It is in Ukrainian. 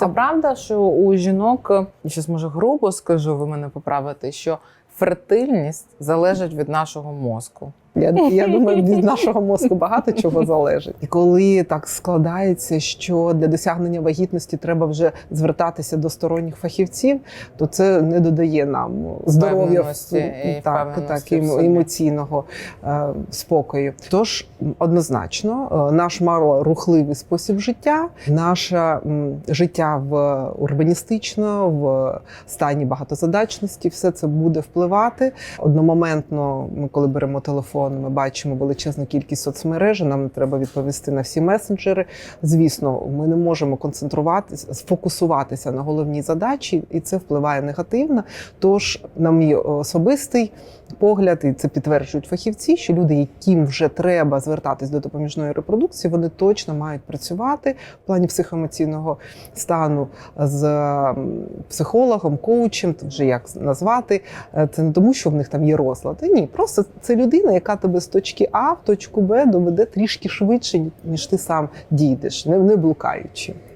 Це правда, що у жінок, я зараз може грубо скажу, ви мене поправите, що фертильність залежить від нашого мозку. Я, я думаю, від нашого мозку багато чого залежить. І коли так складається, що для досягнення вагітності треба вже звертатися до сторонніх фахівців, то це не додає нам здоров'я і так, так, і емоційного е, спокою. Тож однозначно, е, наш малорухливий спосіб життя, наше м, життя в урбаністично, в стані багатозадачності, все це буде впливати одномоментно. Ми коли беремо телефон, ми бачимо величезну кількість соцмереж. Нам треба відповісти на всі месенджери. Звісно, ми не можемо концентруватися, сфокусуватися на головній задачі, і це впливає негативно. Тож, на мій особистий погляд, і це підтверджують фахівці, що люди, яким вже треба звертатись до допоміжної репродукції, вони точно мають працювати в плані психоемоційного стану з психологом, коучем, вже як назвати. Це не тому, що в них там є розлад. Ні, просто це людина, яка тебе з точки А в точку Б доведе трішки швидше, ніж ти сам дійдеш, не, не блукаючи.